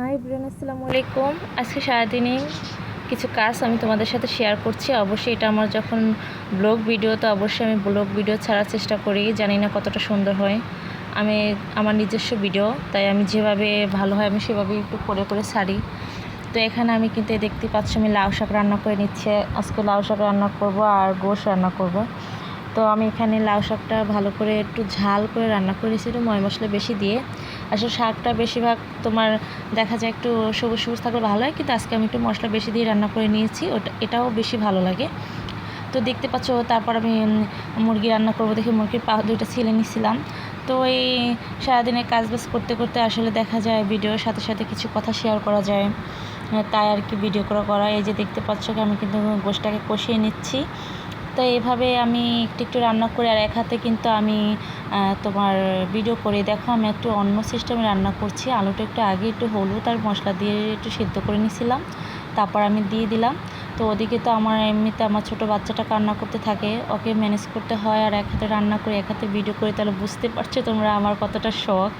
High Brian, আসসালামু আলাইকুম। আজকে সারাদিনে কিছু কাজ আমি তোমাদের সাথে শেয়ার করছি। অবশ্যই এটা আমার যখন ব্লগ ভিডিও তো অবশ্যই আমি ব্লগ ভিডিও ছাড়ার চেষ্টা করি। জানি না কতটা সুন্দর হয়। আমি, আমার নিজস্ব ভিডিও তাই আমি যেভাবে ভালো হয় আমি সেভাবে একটু করে করে ছাড়ি। তো এখানে আমি কিন্তু দেখতে পাচ্ছি আমি লাউ শাক রান্না করে নিচ্ছে। আজকে লাউ শাক রান্না করব আর গোশ রান্না করব। তো আমি এখানে লাউ শাকটা ভালো করে একটু ঝাল করে রান্না করেছি একটু ময় মশলা বেশি দিয়ে। আসলে শাকটা বেশিরভাগ তোমার দেখা যায় একটু সবুজ সবুজ থাকলে ভালো হয়, কিন্তু আজকে আমি একটু মশলা বেশি দিয়ে রান্না করে নিয়েছি, ওটা এটাও বেশি ভালো লাগে। তো দেখতে পাচ্ছ তারপর আমি মুরগি রান্না করব দেখে মুরগির পা দুইটা ছিলে নিছিলাম। তো এই সারাদিনে কাজ বাজ করতে করতে আসলে দেখা যায় ভিডিওর সাথে সাথে কিছু কথা শেয়ার করা যায়। তাই আর কি ভিডিও করা করা। এই যে দেখতে পাচ্ছ আমি কিন্তু গোষ্ঠটাকে কষিয়ে নিচ্ছি। তো এভাবে আমি একটু একটু রান্না করে আর এক হাতে কিন্তু আমি তোমার ভিডিও করে দেখো, আমি একটু অন্য সিস্টেমে রান্না করছি। আলুটা একটু আগে একটু হলুদ আর মশলা দিয়ে একটু সিদ্ধ করে নিছিলাম। তারপর আমি দিয়ে দিলাম। তো ওদিকে তো আমার এমনিতে আমার ছোটো বাচ্চাটা রান্না করতে থাকে। ওকে ম্যানেজ করতে হয় আর এক হাতে রান্না করে, এক হাতে ভিডিও করে, তাহলে বুঝতে পারছ তোমরা আমার কতটা শখ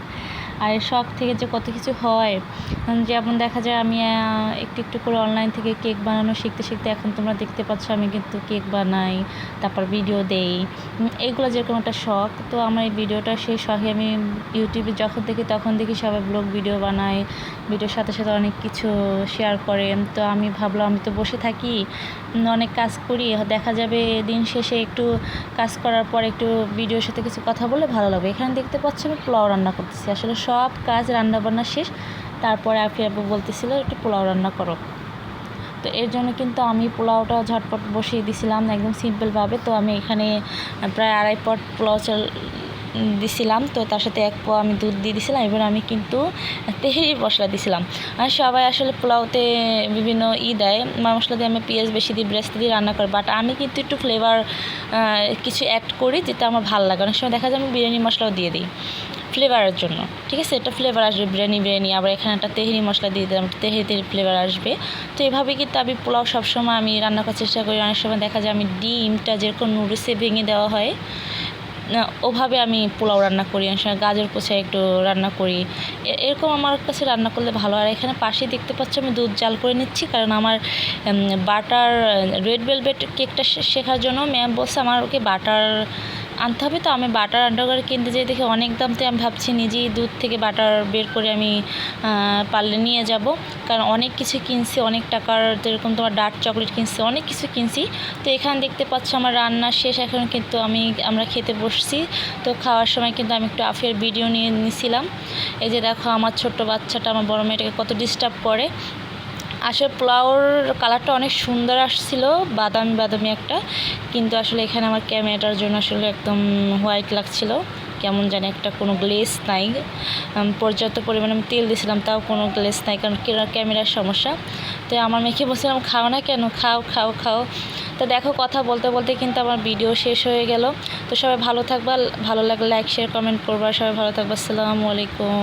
আর শখ থেকে যে কত কিছু হয় যেমন দেখা যায় আমি একটু একটু করে অনলাইন থেকে কেক বানানো শিখতে শিখতে এখন তোমরা দেখতে পাচ্ছ আমি কিন্তু কেক বানাই, তারপর ভিডিও দেই এগুলো যেরকম একটা শখ, তো আমার এই ভিডিওটা সেই শখে আমি ইউটিউবে যখন দেখি তখন দেখি সবাই ব্লগ ভিডিও বানায় ভিডিওর সাথে সাথে অনেক কিছু শেয়ার করে, তো আমি ভাবলাম আমি তো বসে থাকি অনেক কাজ করি, দেখা যাবে দিন শেষে একটু কাজ করার পর একটু ভিডিওর সাথে কিছু কথা বলে ভালো লাগবে, এখানে দেখতে পাচ্ছি আমি পোলাও রান্না করতেছি, আসলে সব কাজ রান্না বান্না শেষ। তারপরে আফি আপু বলতেছিল একটু পোলাও রান্না করো। তো এর জন্য কিন্তু আমি পোলাওটা ঝটপট বসিয়ে দিছিলাম একদম সিম্পলভাবে। তো আমি এখানে প্রায় আড়াই পট পোলাও চাল দিছিলাম। তো তার সাথে এক পোয়া আমি দুধ দিয়ে দিছিলাম। এবার আমি কিন্তু তেহেরি মশলা দিছিলাম। আর সবাই আসলে পোলাওতে বিভিন্ন ই দেয়। মশলা দিয়ে আমি পেঁয়াজ বেশি দিই ব্রেস্ত দিয়ে রান্না করি। বাট আমি কিন্তু একটু ফ্লেভার কিছু অ্যাড করি যেটা আমার ভালো লাগে। অনেক সময় দেখা যায় আমি বিরিয়ানি মশলাও দিয়ে দিই। ফ্লেভারের জন্য। ঠিক আছে? এটা ফ্লেভার আসবে, বিরিয়ানি বিরিয়ানি, আবার এখানে একটা তেহেরি মশলা দিয়ে দিলাম তেহেরিতে ফ্লেভার আসবে। তো এভাবে কিন্তু আমি পোলাও সবসময় আমি রান্না করার চেষ্টা করি। অনেক সময় দেখা যায় আমি ডিমটা যেরকম নুডলসে ভেঙে দেওয়া হয় ওভাবে আমি পোলাও রান্না করি। অনেক সময় গাজর কুচে একটু রান্না করি। এরকম আমার কাছে রান্না করলে ভালো। আর এখানে পাশে দেখতে পাচ্ছি আমি দুধ জাল করে নিচ্ছি, কারণ আমার বাটার, রেড ভেলভেট কেকটা শেখার জন্য ম্যাম বলছে আমার ওকে বাটার আনতে হবে তো, আমি বাটার আন্ডার করে কিনতে যেয়ে দেখি অনেক দাম তো আমি ভাবছি নিজেই দুধ থেকে বাটার বের করে আমি পারলে নিয়ে যাব। কারণ অনেক কিছু কিনছি, অনেক টাকার যেরকম তোমার ডার্ক চকলেট কিনছি, অনেক কিছু কিনছি। তো এখানে দেখতে পাচ্ছ আমার রান্না শেষ, এখন কিন্তু আমি, আমরা খেতে বসছি। তো খাওয়ার সময় কিন্তু আমি একটু আফের ভিডিও নিয়ে নিছিলাম। এই যে দেখো আমার ছোট্ট বাচ্চাটা, আমার বড় মেয়েটাকে কত ডিস্টার্ব করে। আসলে পোলাওর কালারটা অনেক সুন্দর আসছিল বাদামি বাদামি একটা, কিন্তু আসলে এখানে আমার ক্যামেরাটার জন্য আসলে একদম হোয়াইট লাগছিল। কেমন জানি একটা কোনো গ্লেস নাই। পর্যাপ্ত পরিমাণে আমি তেল দিয়েছিলাম তাও কোনো গ্লেস নাই, কারণ কেরা- ক্যামেরার সমস্যা। তো আমার মেয়েকে বলছিলাম, খাও না কেন? খাও খাও খাও। তো দেখো, কথা বলতে বলতে কিন্তু আমার ভিডিও শেষ হয়ে গেল। তো সবাই ভালো থাকবা, ভালো লাগলে লাইক শেয়ার কমেন্ট করবা। সবাই ভালো থাকবা, আসসালামু আলাইকুম।